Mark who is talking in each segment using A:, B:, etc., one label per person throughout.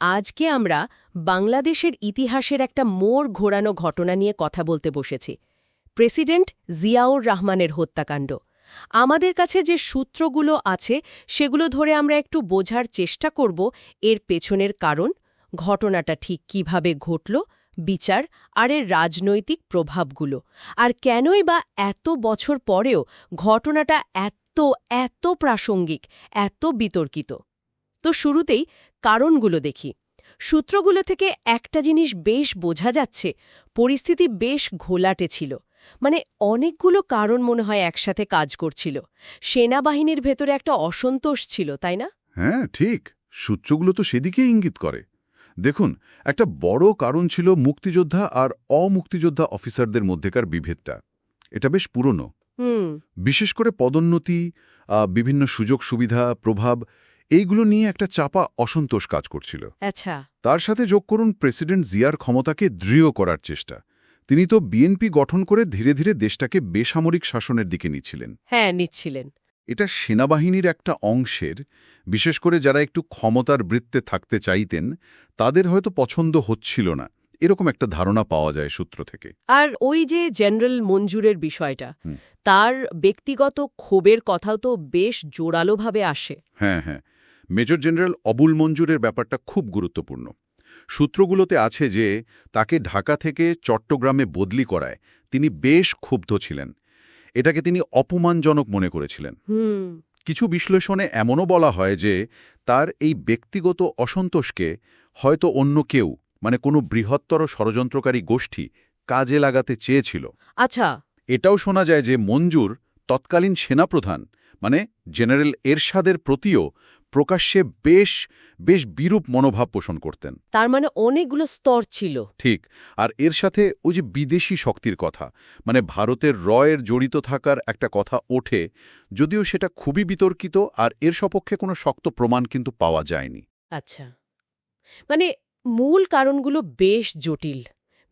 A: আজকে আমরা বাংলাদেশের ইতিহাসের একটা মোড় ঘোরানো ঘটনা নিয়ে কথা বলতে বসেছি। প্রেসিডেন্ট জিয়াউর রহমানের হত্যাকাণ্ড। আমাদের কাছে যে সূত্রগুলো আছে, সেগুলো ধরে আমরা একটু বোঝার চেষ্টা করব এর পেছনের কারণ, ঘটনাটা ঠিক কীভাবে ঘটল, বিচার আর এর রাজনৈতিক প্রভাবগুলো। আর কেনই বা এত বছর পরেও ঘটনাটা এত এত প্রাসঙ্গিক, এত বিতর্কিত। তো শুরুতেই কারণগুলো দেখি। সূত্রগুলো থেকে একটা জিনিস বেশ বোঝা যাচ্ছে পরিস্থিতি বেশ ঘোলাটে ছিল। মানে অনেকগুলো কারণ মনে হয় একসাথে কাজ করছিল। সেনাবাহিনীর ভেতরে একটা অসন্তোষ ছিল তাই না?
B: হ্যাঁ ঠিক। সূত্রগুলো তো সেদিকেই ইঙ্গিত করে। দেখুন একটা বড় কারণ ছিল মুক্তিযোদ্ধা আর অমুক্তিযোদ্ধা অফিসারদের মধ্যেকার বিভেদটা। এটা বেশ পুরনো।
A: হুম।
B: বিশেষ করে পদোন্নতি বিভিন্ন সুযোগ সুবিধা প্রভাব এইগুলো নিয়ে একটা চাপা অসন্তোষ কাজ করছিল।
A: আচ্ছা।
B: তার সাথে যোগ করুন প্রেসিডেন্ট জিয়ার ক্ষমতাকে দৃঢ় করার চেষ্টা। তিনি তো বিএনপি গঠন করে ধীরে ধীরে দেশটাকে বেসামরিক শাসনের দিকে নিচ্ছিলেন।
A: হ্যাঁ নিচ্ছিলেন।
B: এটা সেনাবাহিনীর একটা অংশের বিশেষ করে যারা একটু ক্ষমতার বৃত্তে থাকতে চাইতেন তাদের হয়তো পছন্দ হচ্ছিল না। এরকম একটা ধারণা পাওয়া যায় সূত্র থেকে।
A: আর ওই যে জেনারেল মঞ্জুরের বিষয়টা তার ব্যক্তিগত ক্ষোভের কথাও তো বেশ জোরালোভাবে আসে।
B: হ্যাঁ হ্যাঁ। মেজর জেনারেল অবুল মঞ্জুরের ব্যাপারটা খুব গুরুত্বপূর্ণ। সূত্রগুলোতে আছে যে তাকে ঢাকা থেকে চট্টগ্রামে বদলি করায় তিনি বেশ ক্ষুব্ধ ছিলেন। এটাকে তিনি অপমানজনক মনে করেছিলেন। কিছু বিশ্লেষণে এমনও বলা হয় যে তার এই ব্যক্তিগত অসন্তোষকে হয়তো অন্য কেউ মানে কোনো বৃহত্তর ষড়যন্ত্রকারী গোষ্ঠী কাজে লাগাতে চেয়েছিল।
A: আচ্ছা।
B: এটাও শোনা যায় যে মঞ্জুর তৎকালীন সেনাপ্রধান মানে জেনারেল এরশাদের প্রতিও প্রকাশ্যে বেশ বেশ বিরূপ মনোভাব পোষণ করতেন।
A: তার মানে অনেকগুলো স্তর ছিল।
B: ঠিক আর এর সাথে ওই যে বিদেশি শক্তির কথা মানে ভারতের রয়ের জড়িত থাকার একটা কথা ওঠে যদিও সেটা খুবই বিতর্কিত আর এর সপক্ষে কোনো শক্ত প্রমাণ কিন্তু পাওয়া যায়নি।
A: আচ্ছা। মানে মূল কারণগুলো বেশ জটিল।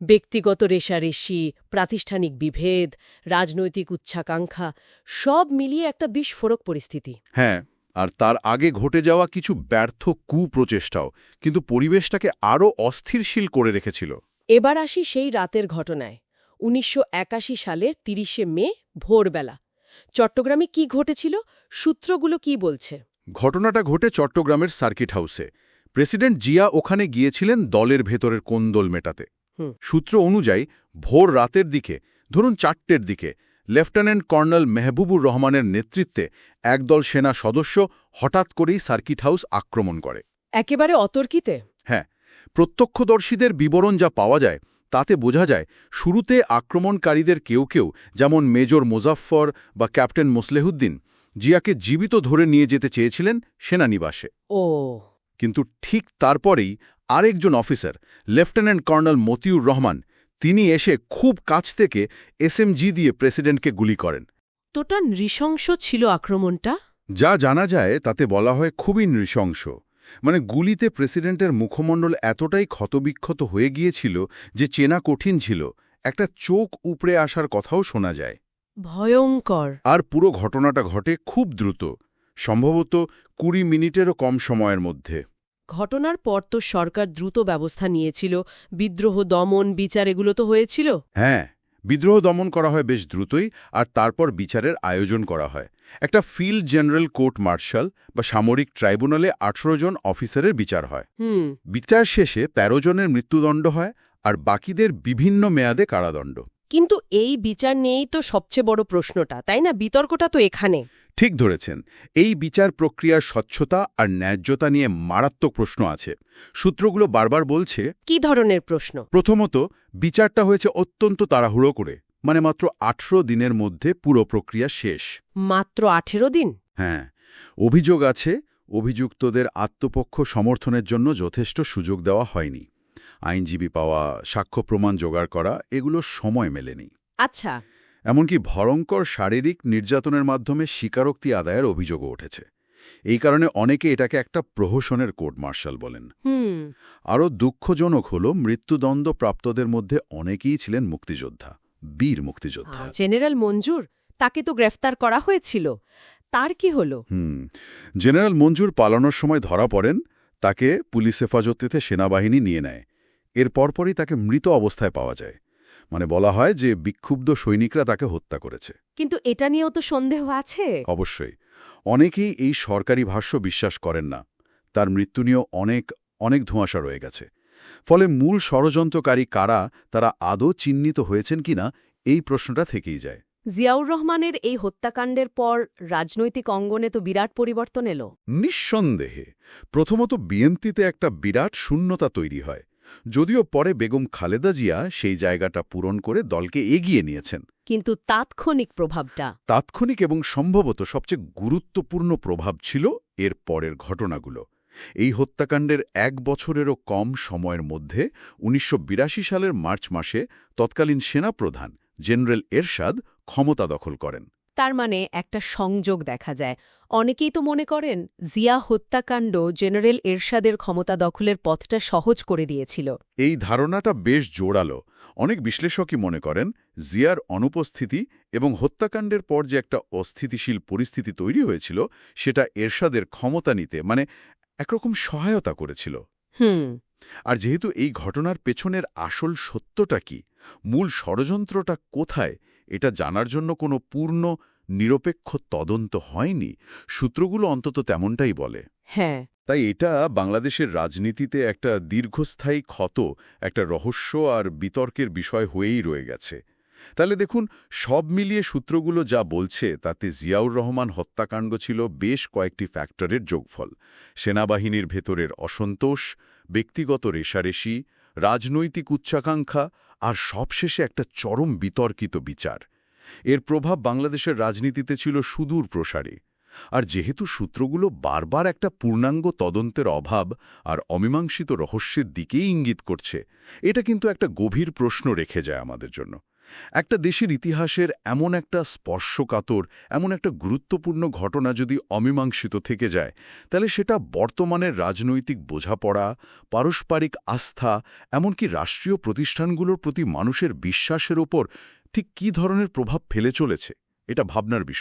A: ব্যক্তিগত রেশারেশি প্রাতিষ্ঠানিক বিভেদ রাজনৈতিক উচ্চাকাঙ্ক্ষা সব মিলিয়ে একটা বিস্ফোরক পরিস্থিতি।
B: হ্যাঁ আর তার আগে ঘটে যাওয়া কিছু ব্যর্থ কুপ্রচেষ্টাও কিন্তু পরিবেশটাকে আরও অস্থিরশীল করে রেখেছিল।
A: এবার আসি সেই রাতের ঘটনায় উনিশশো একাশি সালের তিরিশে মে ভোরবেলা। চট্টগ্রামে কি ঘটেছিল? সূত্রগুলো কি বলছে?
B: ঘটনাটা ঘটে চট্টগ্রামের সার্কিট হাউসে। প্রেসিডেন্ট জিয়া ওখানে গিয়েছিলেন দলের ভেতরের কোন্দল মেটাতে। সূত্র অনুযায়ী ভোর রাতের দিকে ধরুন চারটের দিকে লেফটেন্যান্ট কর্নেল মেহবুবুর রহমানের নেতৃত্বে একদল সেনা সদস্য হঠাৎ করেই সার্কিট হাউস আক্রমণ করে।
A: একেবারে অতর্কিতে?
B: হ্যাঁ প্রত্যক্ষদর্শীদের বিবরণ যা পাওয়া যায় তাতে বোঝা যায় শুরুতে আক্রমণকারীদের কেউ কেউ যেমন মেজর মোজাফফর বা ক্যাপ্টেন মোসলেহুদ্দিন জিয়াকে জীবিত ধরে নিয়ে যেতে চেয়েছিলেন সেনানিবাসে।
A: ও।
B: কিন্তু ঠিক তারপরেই আরেকজন officer lieutenant colonel Motiur Rahman তিনি এসে খুব কাছ থেকে এসএমজি দিয়ে প্রেসিডেন্টকে গুলি করেন।
A: তোটা নৃশংস ছিল আক্রমণটা?
B: যা জানা যায় তাতে বলা হয় খুবই নৃশংস। মানে গুলিতে প্রেসিডেন্টের মুখমণ্ডল এতটাই ক্ষতবিক্ষত হয়ে গিয়েছিল যে চেনা কঠিন ছিল। একটা চোখ উপড়ে আসার কথাও শোনা যায়।
A: ভয়ঙ্কর।
B: আর পুরো ঘটনাটা ঘটে খুব দ্রুত সম্ভবত কুড়ি মিনিটেরও কম সময়ের মধ্যে।
A: ঘটনার পর তো সরকার দ্রুত ব্যবস্থা নিয়েছিল। বিদ্রোহ দমন বিচার এগুলো তো হয়েছিল?
B: হ্যাঁ বিদ্রোহ দমন করা হয় বেশ দ্রুতই আর তারপর বিচারের আয়োজন করা হয়। একটা ফিল্ড জেনারেল কোর্ট মার্শাল বা সামরিক ট্রাইব্যুনালে আঠেরো জন অফিসারের বিচার হয়।
A: হুম।
B: বিচার শেষে ১৩ জনের মৃত্যুদণ্ড হয় আর বাকিদের বিভিন্ন মেয়াদে কারাদণ্ড।
A: কিন্তু এই বিচার নিয়েই তো সবচেয়ে বড় প্রশ্নটা তাই না? বিতর্কটা তো এখানে।
B: ঠিক ধরেছেন এই বিচার প্রক্রিয়ার স্বচ্ছতা আর ন্যায্যতা নিয়ে মারাত্মক প্রশ্ন আছে। সূত্রগুলো বারবার বলছে
A: কি ধরনের প্রশ্ন?
B: প্রথমত বিচারটা হয়েছে অত্যন্ত তাড়াহুড়ো করে মানে মাত্র আঠেরো দিনের মধ্যে পুরো প্রক্রিয়া শেষ।
A: মাত্র আঠেরো দিন?
B: হ্যাঁ অভিযোগ আছে অভিযুক্তদের আত্মপক্ষ সমর্থনের জন্য যথেষ্ট সুযোগ দেওয়া হয়নি। আইনজীবী পাওয়া সাক্ষ্য প্রমাণ জোগাড় করা এগুলো সময় মেলেনি।
A: আচ্ছা।
B: এমনকি ভয়ঙ্কর শারীরিক নির্যাতনের মাধ্যমে স্বীকারোক্তি আদায়ের অভিযোগও উঠেছে। এই কারণে অনেকে এটাকে একটা প্রহসনের কোর্ট মার্শাল বলেন। আরও দুঃখজনক হল মৃত্যুদণ্ড প্রাপ্তদের মধ্যে অনেকেই ছিলেন মুক্তিযোদ্ধা বীর মুক্তিযোদ্ধা।
A: জেনারেল মঞ্জুর তাকে তো গ্রেফতার করা হয়েছিল। তার কি হল?
B: হুম জেনারেল মঞ্জুর পালানোর সময় ধরা পড়েন তাকে পুলিশ হেফাজতেতে সেনাবাহিনী নিয়ে নেয়। এর পরপরই তাকে মৃত অবস্থায় পাওয়া যায়। মানে বলা হয় যে বিক্ষুব্ধ সৈনিকরা তাকে হত্যা করেছে।
A: কিন্তু এটা নিয়েও তো সন্দেহ আছে।
B: অবশ্যই। অনেকেই এই সরকারি ভাষ্য বিশ্বাস করেন না। তার মৃত্যু নিয়েও অনেক অনেক ধোঁয়াশা রয়ে গেছে। ফলে মূল ষড়যন্ত্রকারী কারা তারা আদৌ চিহ্নিত হয়েছেন কিনা এই প্রশ্নটা থেকেই যায়।
A: জিয়াউর রহমানের এই হত্যাকাণ্ডের পর রাজনৈতিক অঙ্গনে তো বিরাট পরিবর্তন এলো।
B: নিঃসন্দেহে। প্রথমত বিএনপিতে একটা বিরাট শূন্যতা তৈরি হয়। যদিও পরে বেগম খালেদা জিয়া সেই জায়গাটা পূরণ করে দলকে এগিয়ে নিয়েছেন।
A: কিন্তু তাৎক্ষণিক প্রভাবটা?
B: তাৎক্ষণিক এবং সম্ভবত সবচেয়ে গুরুত্বপূর্ণ প্রভাব ছিল এর পরের ঘটনাগুলো। এই হত্যাকাণ্ডের এক বছরেরও কম সময়ের মধ্যে উনিশশো বিরাশি সালের মার্চ মাসে তৎকালীন সেনাপ্রধান জেনারেল এরশাদ ক্ষমতা দখল করেন।
A: তার মানে একটা সংযোগ দেখা যায়। অনেকেই তো মনে করেন জিয়া হত্যাকাণ্ড জেনারেল এরশাদের ক্ষমতা দখলের পথটা সহজ করে দিয়েছিল।
B: এই ধারণাটা বেশ জোরালো। অনেক বিশ্লেষকই মনে করেন জিয়ার অনুপস্থিতি এবং হত্যাকাণ্ডের পর যে একটা অস্থিতিশীল পরিস্থিতি তৈরি হয়েছিল সেটা এরশাদের ক্ষমতা নিতে মানে একরকম সহায়তা করেছিল।
A: হুম।
B: আর যেহেতু এই ঘটনার পেছনের আসল সত্যটা কি মূল ষড়যন্ত্রটা কোথায় এটা জানার জন্য কোনো পূর্ণ নিরপেক্ষ তদন্ত হয়নি। সূত্রগুলো অন্তত তেমনটাই বলে।
A: হ্যাঁ।
B: তাই এটা বাংলাদেশের রাজনীতিতে একটা দীর্ঘস্থায়ী ক্ষত একটা রহস্য আর বিতর্কের বিষয় হয়েই রয়ে গেছে। তাহলে দেখুন সব মিলিয়ে সূত্রগুলো যা বলছে তাতে জিয়াউর রহমান হত্যাকাণ্ড ছিল বেশ কয়েকটি ফ্যাক্টরের যোগফল। সেনাবাহিনীর ভেতরের অসন্তোষ ব্যক্তিগত রেশারেশি রাজনৈতিক উচ্চাকাঙ্ক্ষা আর সবশেষে একটা চরম বিতর্কিত বিচার। এর প্রভাব বাংলাদেশের রাজনীতিতে ছিল সুদূর প্রসারী। আর যেহেতু সূত্রগুলো বারবার একটা পূর্ণাঙ্গ তদন্তের অভাব আর অমীমাংসিত রহস্যের দিকেই ইঙ্গিত করছে, এটা কিন্তু একটা গভীর প্রশ্ন রেখে যায় আমাদের জন্য। একটা দেশের ইতিহাসের এমন একটা স্পর্শকাতর, এমন একটা গুরুত্বপূর্ণ ঘটনা যদি অমীমাংসিত থেকে যায়, তাহলে সেটা বর্তমানের রাজনৈতিক বোঝাপড়া, পারস্পরিক আস্থা, এমনকি রাষ্ট্রীয় প্রতিষ্ঠানগুলোর প্রতি মানুষের বিশ্বাসের ওপর ঠিক কী ধরনের প্রভাব ফেলে চলেছে, এটা ভাবনার বিষয়।